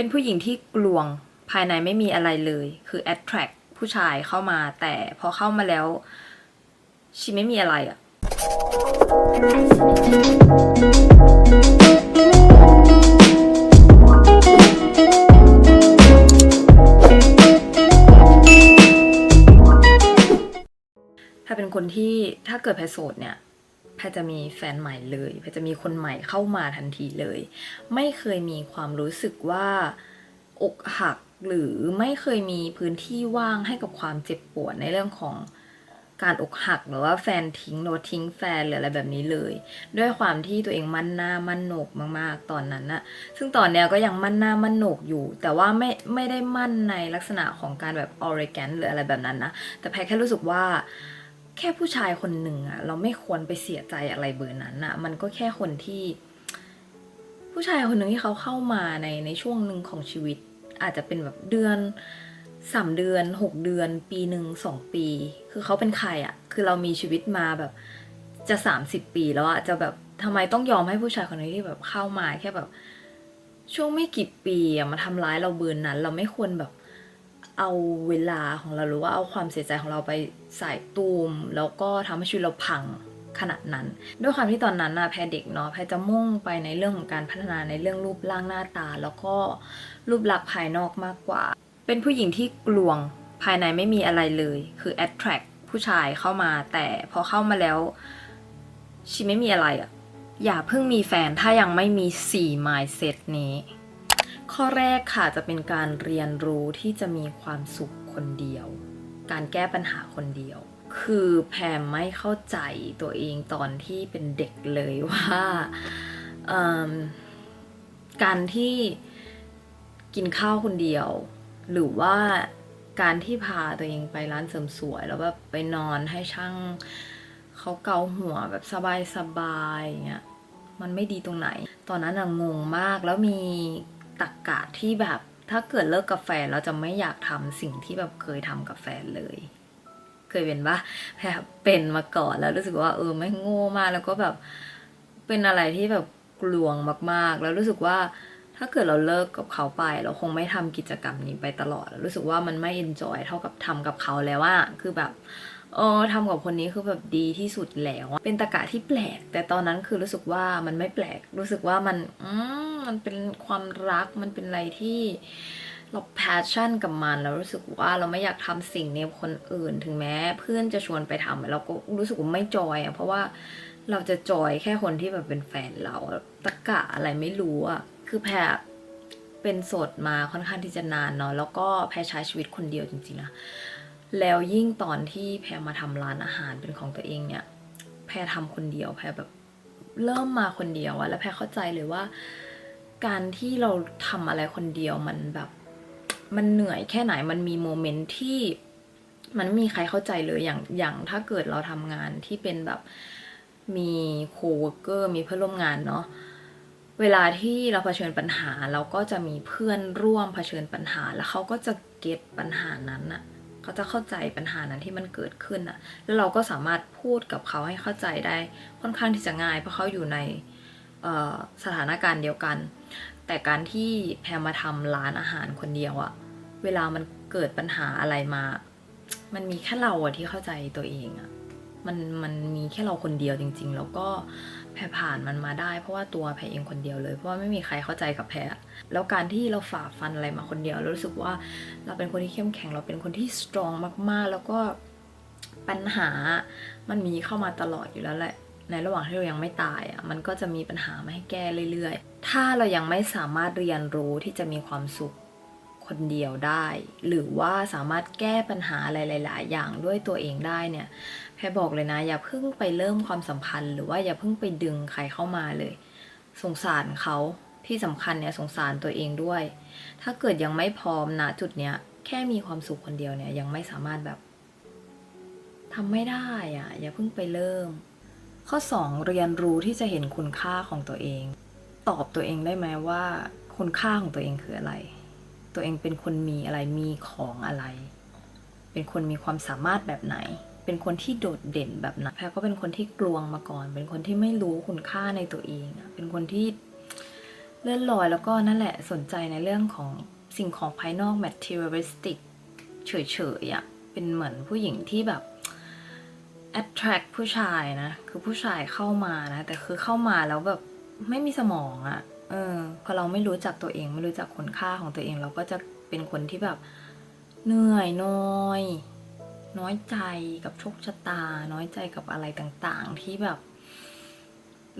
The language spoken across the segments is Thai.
เป็นผู้หญิงที่กลวงภายในไม่มีอะไรเลย คือ attract ผู้ชายเข้ามาแต่พอเข้ามาแล้วชีไม่มีอะไรอะแพรเป็นคนที่ถ้าเกิดแพโสดเนี่ย แพจะมีแฟนใหม่เลยแพจะมีคนใหม่เข้ามาทันทีเลย ไม่เคยมีความรู้สึกว่าอกหักหรือไม่เคยมีพื้นที่ว่างให้กับความเจ็บปวดในเรื่องของการอกหักหรือว่าแฟนทิ้งหรือว่าทิ้งแฟนหรืออะไรแบบนี้เลย ด้วยความที่ตัวเองมั่นหน้ามั่นโหนกมากๆ ตอนนั้นนะซึ่งตอนเนี้ยก็ยังมั่นหน้ามั่นโหนกอยู่ แต่ว่าไม่ไม่ได้มั่นในลักษณะของการแบบออริแกนหรืออะไรแบบนั้นนะแต่แพรแค่รู้สึกว่า แค่ผู้ชายคนหนึ่งอะเราไม่ควรไปเสียใจอะไรเบอร์นั้นอะมันก็แค่คนที่ ผู้ชายคนหนึ่งที่เขาเข้ามาในในช่วงหนึ่งของชีวิต อาจจะเป็นแบบเดือนสามเดือนหกเดือน ปีหนึ่งสองปี คือเขาเป็นใครอะคือเรามีชีวิตมาแบบจะสามสิบปีแล้วอะจะแบบทำไมต้องยอมให้ผู้ชายคนนี้ที่แบบเข้ามาแค่แบบ ช่วงไม่กี่ปีอะมาทำร้ายเราเบิร์นั้น เราไม่ควรแบบ เอาเวลาของเราหรือว่าเอาความเสียใจของเราไปใส่ตูม แล้วก็ทำให้ชีวิตเราพังขนาดนั้น ด้วยความที่ตอนนั้นนะแพรเด็กเนาะแพรจะมุ่งไปในเรื่องของการพัฒนาในเรื่องรูปร่างหน้าตา แล้วก็รูปลักษณ์ภายนอกมากกว่า เป็นผู้หญิงที่กลวงภายในไม่มีอะไรเลย คือ attract ผู้ชายเข้ามา แต่พอเข้ามาแล้วชีไม่มีอะไรอะอย่าเพิ่งมีแฟนถ้ายังไม่มี 4 mindset นี้ ข้อแรกค่ะจะเป็นการเรียนรู้ที่จะมีความสุขคนเดียว การแก้ปัญหาคนเดียว คือแพรไม่เข้าใจตัวเองตอนที่เป็นเด็กเลยว่าการที่กินข้าวคนเดียว หรือว่าการที่พาตัวเองไปร้านเสริมสวย แล้วแบบไปนอนให้ช่างเขาเกาหัวแบบสบายๆอย่างเงี้ยมันไม่ดีตรงไหน ตอนนั้นอะงงมากแล้วมี ตักกะที่แบบถ้าเกิดเลิกกับแฟนเราจะไม่อยากทำสิ่งที่แบบเคยทำกับแฟนเลย เคยเป็นปะแพรเป็นมาก่อนแล้วรู้สึกว่า เออไม่งโง่มากแล้วก็แบบเป็นอะไรที่แบบกลวงมากๆ แล้วรู้สึกว่าถ้าเกิดเราเลิกกับเขาไป เราคงไม่ทำกิจกรรมนี้ไปตลอด รู้สึกว่ามันไม่เอนจอยเท่ากับทำกับเขาแล้วว่าคือแบบเออทำกับคนนี้คือแบบดีที่สุดแล้ว เป็นตะกะที่แปลก แต่ตอนนั้นคือรู้สึกว่ามันไม่แปลก รู้สึกว่ามัน อืม มันเป็นความรักมันเป็นอะไรที่เราแพชชั่นกับมันแล้วรู้สึกว่าเราไม่อยากทำสิ่งนี้คนอื่น ถึงแม้ เพื่อนจะชวนไปทำเราก็รู้สึกว่าไม่จอยอะเพราะว่าเราจะจอยแค่คนที่แบบเป็นแฟนเราตะกะอะไรไม่รู้อะคือแพรเป็นโสดมาค่อนข้างที่จะนานเนาะแล้วก็แพรใช้ชีวิตคนเดียวจริงๆนะแล้วยิ่งตอนที่แพรมาทำร้านอาหารเป็นของตัวเองเนี่ย แพรทำคนเดียวแพรแบบเริ่มมาคนเดียวอะแล้วแพรเข้าใจเลยว่า การที่เราทำอะไรคนเดียวมันแบบ มันเหนื่อยแค่ไหนมันมีโมเมนต์ที่มันไม่มีใครเข้าใจเลยอย่างอย่างถ้าเกิดเราทำงานที่เป็นแบบมีโคเวอร์เกอร์มีเพื่อนร่วมงานเนาะเวลาที่เราเผชิญปัญหาเราก็จะมีเพื่อนร่วมเผชิญปัญหา แล้วเขาก็จะเก็ตปัญหานั้นน่ะเขาจะเข้าใจปัญหานั้นที่มันเกิดขึ้นน่ะแล้วเราก็สามารถพูดกับเขาให้เข้าใจได้ค่อนข้างที่จะง่าย เพราะเขาอยู่ในสถานการณ์เดียวกัน แต่การที่แพรมาทำร้านอาหารคนเดียวอะเวลามันเกิดปัญหาอะไรมา มันมีแค่เราอะที่เข้าใจตัวเองอะมันมันมีแค่เราคนเดียวจริง ๆ แล้วก็แพรผ่านมันมาได้ เพราะว่าตัวแพรเองคนเดียวเลย เพราะว่าไม่มีใครเข้าใจกับแพรแล้วการที่เราฝ่าฟันอะไรมาคนเดียวเรารู้สึกว่าเราเป็นคนที่เข้มแข็งเราเป็นคนที่สตรองมากๆ แล้วก็ปัญหามันมีเข้ามาตลอดอยู่แล้วแหละในระหว่างที่เรายังไม่ตายอะมันก็จะมีปัญหามาให้แก้เรื่อยๆ ถ้าเรายังไม่สามารถเรียนรู้ที่จะมีความสุขคนเดียวได้ หรือว่าสามารถแก้ปัญหาอะไรหลาย ๆ อย่างด้วยตัวเองได้เนี่ยแพรบอกเลยนะ อย่าเพิ่งไปเริ่มความสัมพันธ์ หรือว่าอย่าเพิ่งไปดึงใครเข้ามาเลย สงสารเขาที่สำคัญเนี่ยสงสารตัวเองด้วย ถ้าเกิดยังไม่พร้อมนะจุดเนี้ยแค่มีความสุขคนเดียวเนี่ยยังไม่สามารถแบบทำไม่ได้อะ่ะอย่าเพิ่งไปเริ่ม ข้อ 2 เรียนรู้ที่จะเห็นคุณค่าของตัวเอง ตอบตัวเองได้ไหมว่าคุณค่าของตัวเองคืออะไร ตัวเองเป็นคนมีอะไรมีของอะไร เป็นคนมีความสามารถแบบไหน เป็นคนที่โดดเด่นแบบไหนแพรก็เป็นคนที่กลวงมาก่อน เป็นคนที่ไม่รู้คุณค่าในตัวเอง เป็นคนที่เลื่อนลอยแล้วก็นั่นแหละสนใจในเรื่องของสิ่งของภายนอก materialistic เฉยๆอะ่ะ เป็นเหมือนผู้หญิงที่แบบ attract ผู้ชายนะ คือผู้ชายเข้ามานะ แต่คือเข้ามาแล้วแบบ ไม่มีสมองอะ่ะ เออพอเราไม่รู้จักตัวเอง ไม่รู้จักคุณค่าของตัวเอง เราก็จะเป็นคนที่แบบเหนื่อยน้อย น้อยใจกับโชคชะตา น้อยใจกับอะไรต่างๆ ที่แบบ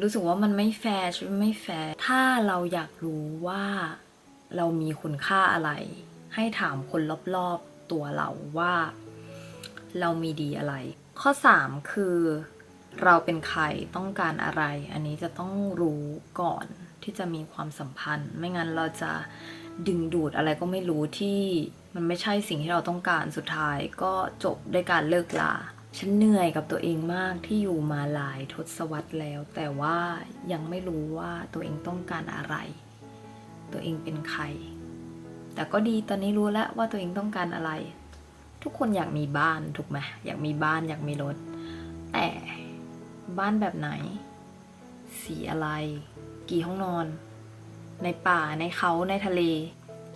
รู้สึกว่ามันไม่แฟร์ชีวิตไม่แฟร์ถ้าเราอยากรู้ว่าเรามีคุณค่าอะไร ให้ถามคนรอบๆตัวเราว่า เรามีดีอะไร ข้อ 3 คือ เราเป็นใครต้องการอะไร อันนี้จะต้องรู้ก่อนที่จะมีความสัมพันธ์ ไม่งั้นเราจะดึงดูดอะไรก็ไม่รู้ที่มันไม่ใช่สิ่งที่เราต้องการสุดท้ายก็จบด้วยการเลิกลาฉันเหนื่อยกับตัวเองมากที่อยู่มาหลายทศวรรษแล้ว แต่ว่ายังไม่รู้ว่าตัวเองต้องการอะไร ตัวเองเป็นใคร แต่ก็ดีตอนนี้รู้แล้วว่าตัวเองต้องการอะไร ทุกคนอยากมีบ้านถูกไหมอยากมีบ้านอยากมีรถ แต่ บ้านแบบไหน สีอะไร กี่ห้องนอน ในป่าในเขาในทะเล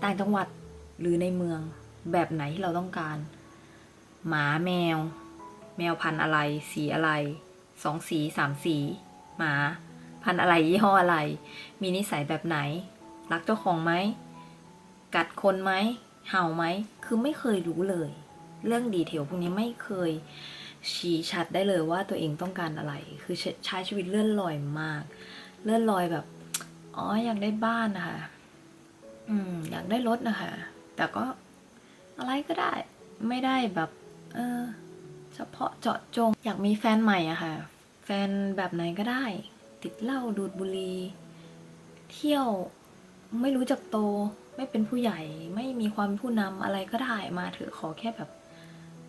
ต่างจังหวัดหรือในเมือง แบบไหนที่เราต้องการ หมาแมว แมวพันธุ์อะไร สีอะไร สองสีสามสี หมา พันธุ์อะไรยี่ห้ออะไร มีนิสัยแบบไหน รักเจ้าของไหม กัดคนไหม เห่าไหม คือไม่เคยรู้เลย เรื่องดีเทลพวกนี้ไม่เคย ชี้ชัดได้เลยว่าตัวเองต้องการอะไร คือใช้ชีวิตเลื่อนลอยมาก เลื่อนลอยแบบ อ๋อ อยากได้บ้านนะคะ อืม อยากได้รถนะคะ แต่ก็อะไรก็ได้ ไม่ได้แบบ เออ เฉพาะเจาะจง อยากมีแฟนใหม่อะค่ะ แฟนแบบไหนก็ได้ ติดเหล้าดูดบุหรี่ เที่ยวไม่รู้จักโต ไม่เป็นผู้ใหญ่ ไม่มีความผู้นำอะไรก็ได้ มาเถอะขอแค่แบบ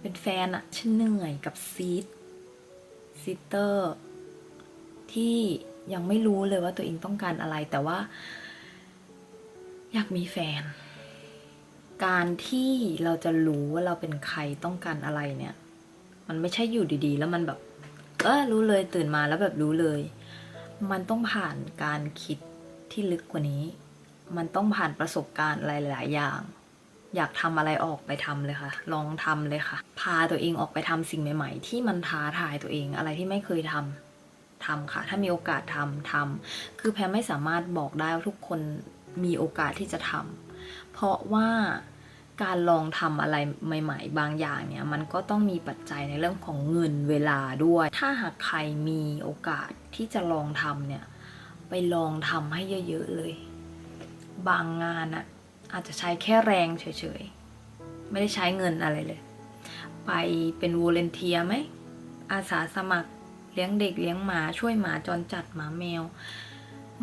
เป็นแฟนอะฉันเหนื่อยกับซีดซีเตอร์ที่ยังไม่รู้เลยว่าตัวเองต้องการอะไรแต่ว่า อยากมีแฟน การที่เราจะรู้ว่าเราเป็นใครต้องการอะไรเนี่ย มันไม่ใช่อยู่ดีๆ แล้วมันแบบ เออรู้เลยตื่นมาแล้วแบบรู้เลย มันต้องผ่านการคิดที่ลึกกว่านี้ มันต้องผ่านประสบการณ์หลายๆอย่าง อยากทำอะไรออกไปทำเลยค่ะ ลองทำเลยค่ะ พาตัวเองออกไปทำสิ่งใหม่ ๆ ที่มันท้าทายตัวเองอะไรที่ไม่เคยทำทำค่ะ ถ้ามีโอกาสทำทำคือแพรไม่สามารถบอกได้ว่าทุกคนมีโอกาสที่จะทำเพราะว่าการลองทำอะไรใหม่ ๆ บางอย่างเนี่ยมันก็ต้องมีปัจจัยในเรื่องของเงินเวลาด้วย ถ้าหากใครมีโอกาสที่จะลองทำเนี่ยไปลองทำให้เยอะ ๆ เลย บางงานอะ อาจจะใช้แค่แรงเฉยๆ ไม่ได้ใช้เงินอะไรเลย ไปเป็นวอลเนเทียไหม อาสาสมัครเลี้ยงเด็กเลี้ยงหมาช่วยหมาจรจัดหมาแมว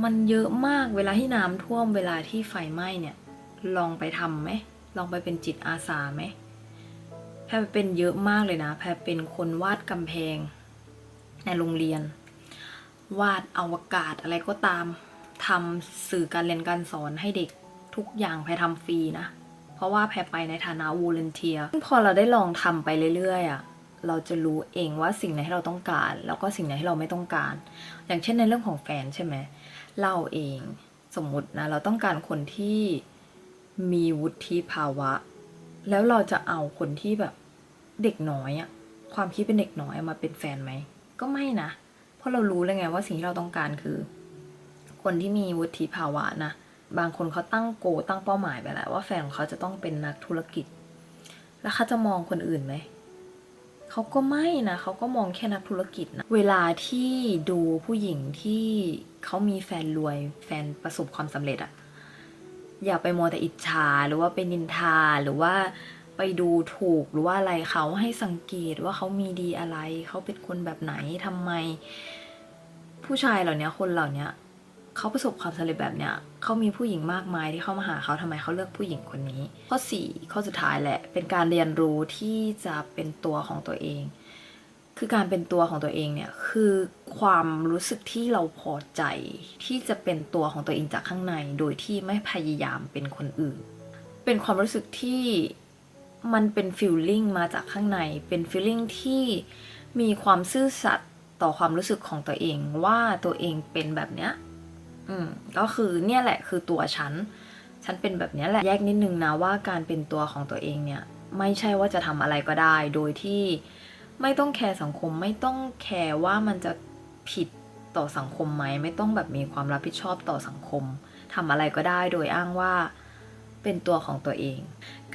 มันเยอะมากเวลาที่น้ำท่วมเวลาที่ไฟไหม้เนี่ย ลองไปทำไหม ลองไปเป็นจิตอาสาไหมแพรเป็นเยอะมากเลยนะ แพรเป็นคนวาดกำแพง ในโรงเรียน วาดอวกาศอะไรก็ตามทำสื่อการเรียนการสอนให้เด็ก ทุกอย่างแพรทำฟรีนะ เพราะว่าแพรไปในฐานะวูเลนเทียพอเราได้ลองทำไปเรื่อยๆอะ่ะเราจะรู้เองว่าสิ่งไหนที่เราต้องการ แล้วก็สิ่งไหนที่เราไม่ต้องการ อย่างเช่นในเรื่องของแฟนใช่ไหมเราเองสมมตินะ เราต้องการคนที่มีวุฒิภาวะ แล้วเราจะเอาคนที่แบบเด็กน้อยอะความคิดเป็นเด็กน้อยมาเป็นแฟนไหม ก็ไม่นะ เพราะเรารู้แล้วไงว่าสิ่งที่เราต้องการคือ คนที่มีวุฒิภาวะนะ บางคนเขาตั้งโกตั้งเป้าหมายไปแล้ว ว่าแฟนของเขาจะต้องเป็นนักธุรกิจ แล้วเขาจะมองคนอื่นไหมเขาก็ไม่นะเขาก็มองแค่นักธุรกิจนะเวลาที่ดูผู้หญิงที่เขามีแฟนรวย แฟนประสบความสำเร็จอะอย่าไปมัวแต่อิจฉาหรือว่าไปนินทาหรือว่าไปดูถูกหรือว่าอะไรเขาให้สังเกตว่าเขามีดีอะไร เขาเป็นคนแบบไหนทำไม ผู้ชายเหล่านี้คนเหล่านี้ เขาประสบความสำเร็จแบบเนี้ยเขามีผู้หญิงมากมายที่เข้ามาหาเขาทำไมเขาเลือกผู้หญิงคนนี้ ข้อสี่ข้อสุดท้ายแหละ เป็นการเรียนรู้ที่จะเป็นตัวของตัวเอง คือการเป็นตัวของตัวเองเนี่ยคือความรู้สึกที่เราพอใจ ที่จะเป็นตัวของตัวเองจากข้างใน โดยที่ไม่พยายามเป็นคนอื่น เป็นความรู้สึกที่มันเป็นฟีลลิ่งมาจากข้างใน เป็นฟีลลิ่งที่มีความซื่อสัตย์ต่อความรู้สึกของตัวเองว่าตัวเองเป็นแบบเนี้ย อืมก็คือเนี่ยแหละคือตัวฉัน ฉันเป็นแบบนี้แหละแยกนิดนึงนะว่าการเป็นตัวของตัวเองเนี่ย ไม่ใช่ว่าจะทำอะไรก็ได้ โดยที่ไม่ต้องแคร์สังคมไม่ต้องแคร์ว่ามันจะผิดต่อสังคมไหมไม่ต้องแบบมีความรับผิดชอบต่อสังคมทำอะไรก็ได้โดยอ้างว่าเป็นตัวของตัวเอง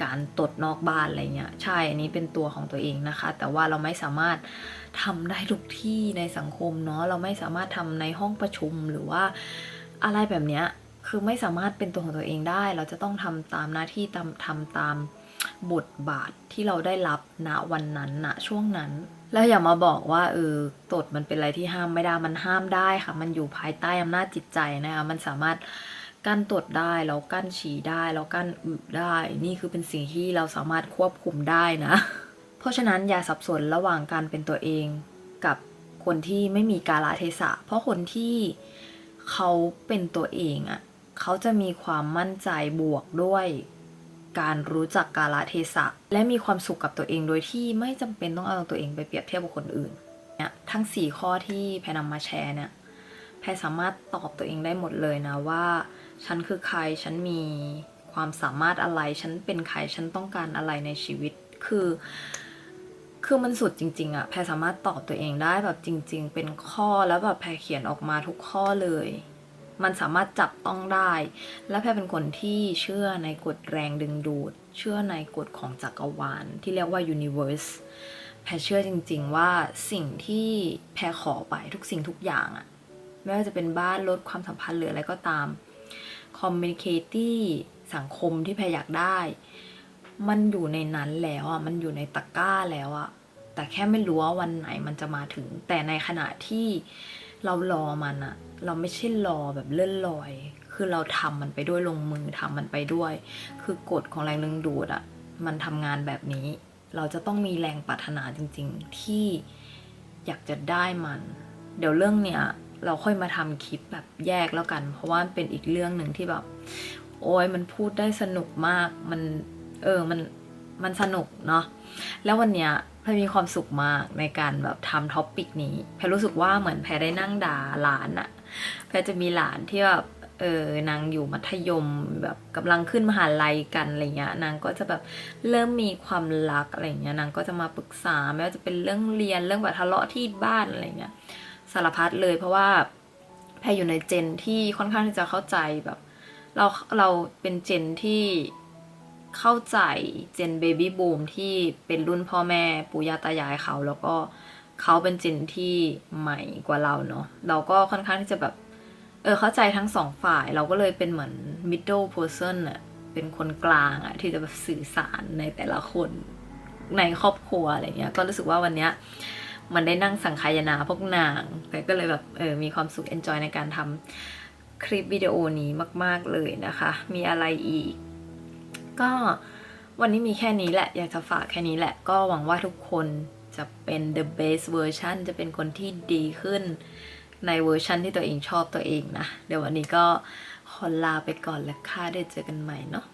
การตดนอกบ้านอะไรเงี้ยใช่ อันนี้เป็นตัวของตัวเองนะคะ แต่ว่าเราไม่สามารถทำได้ทุกที่ในสังคมเนาะเราไม่สามารถทำในห้องประชุมหรือว่า อะไรแบบเนี้ยคือไม่สามารถเป็นตัวของตัวเองได้ เราจะต้องทำตามหน้าที่ตามทำตามบทบาทที่เราได้รับณวันนั้นณช่วงนั้น แล้วอย่ามาบอกว่าเออตดมันเป็นอะไรที่ห้ามไม่ได้มันห้ามได้ค่ะ มันอยู่ภายใต้อำนาจจิตใจนะคะมันสามารถกั้นตดได้แล้วกั้นฉี่ได้แล้วกั้นอึได้ นี่คือเป็นสิ่งที่เราสามารถควบคุมได้นะ เพราะฉะนั้นอย่าสับสนระหว่างการเป็นตัวเองกับคนที่ไม่มีกาลเทศะ เพราะคนที่ เขาเป็นตัวเองอะ่ะเขาจะมีความมั่นใจบวกด้วย การรู้จักกาลเทศะ และมีความสุขกับตัวเองโดยที่ไม่จำเป็นต้องเอาตัวเองไปเปรียบเทียบกับคนอื่นเนี่ยทั้ง 4 ข้อที่แพรนำมาแชร์เนี่ยแพสามารถตอบตัวเองได้หมดเลยนะว่า ฉันคือใครฉันมีความสามารถอะไร ฉันเป็นใครฉันต้องการอะไรในชีวิตคือ คือมันสุดจริง ๆอะแพรสามารถตอบตัวเองได้แบบจริง ๆ เป็นข้อแล้วแบบแพรเขียนออกมาทุกข้อเลย มันสามารถจับต้องได้ และแพรเป็นคนที่เชื่อในกฎแรงดึงดูด เชื่อในกฎของจักรวาลที่เรียกว่า universe แพรเชื่อจริง ๆ ว่าสิ่งที่แพรขอไปทุกสิ่งทุกอย่างอะไม่ว่าจะเป็นบ้านลดความสัมพันธ์หรืออะไรก็ตามคอมมิ n น c a t i สังคมที่แพรอยากได้ มันอยู่ในนั้นแล้วอะมันอยู่ในตะกร้าแล้วอะแต่แค่ไม่รู้ว่าวันไหนมันจะมาถึง แต่ในขณะที่เรารอมันอะเราไม่ใช่รอแบบเลื่อนลอย คือเราทำมันไปด้วยลงมือทำมันไปด้วย คือกฎของแรงดึงดูดอะมันทำงานแบบนี้ เราจะต้องมีแรงปรารถนาจริง ๆ ที่อยากจะได้มัน เดี๋ยวเรื่องเนี้ยเราค่อยมาทำคลิปแบบแยกแล้วกัน เพราะว่าเป็นอีกเรื่องหนึ่งที่แบบ โอ้ยมันพูดได้สนุกมากมัน เออมันมันสนุกเนาะแล้ววันเนี้ยแพรมีความสุขมากในการแบบทำท็อปปิกนี้แพรรู้สึกว่าเหมือนแพรได้นั่งด่าหลานอะแพรจะมีหลานที่แบบเออนางอยู่มัธยมแบบกำลังขึ้นมหาลัยกันอะไรเงี้ยนางก็จะแบบเริ่มมีความรักอะไรเงี้ยนางก็จะมาปรึกษาไม่ว่าจะเป็นเรื่องเรียนเรื่องแบบทะเลาะที่บ้านอะไรเงี้ยสารพัดเลยเพราะว่าแพรอยู่ในเจนที่ค่อนข้างที่จะเข้าใจแบบ เราเราเป็นเจนที่ เข้าใจเจนเบบี้บูมที่เป็นรุ่นพ่อแม่ปู่ย่าตายายเขา แล้วก็เขาเป็นเจนที่ใหม่กว่าเราเนาะเราก็ค่อนข้างที่จะแบบ เออเข้าใจทั้งสองฝ่ายเราก็เลยเป็นเหมือน middle person อะเป็นคนกลางอะที่จะแบบสื่อสารในแต่ละคนในครอบครัวอะไรเงี้ย ก็รู้สึกว่าวันเนี้ยมันได้นั่งสังคายนาพวกนางแต่ก็เลยแบบเออมีความสุข enjoy ในการทำคลิปวิดีโอนี้มาก ๆ เลยนะคะ มีอะไรอีก ก็วันนี้มีแค่นี้แหละ อยากจะฝากแค่นี้แหละ ก็หวังว่าทุกคนจะเป็น the best version จะเป็นคนที่ดีขึ้นในเวอร์ชันที่ตัวเองชอบตัวเองนะ เดี๋ยววันนี้ก็ขอลาไปก่อนแล้วค่ะได้เจอกันใหม่เนาะ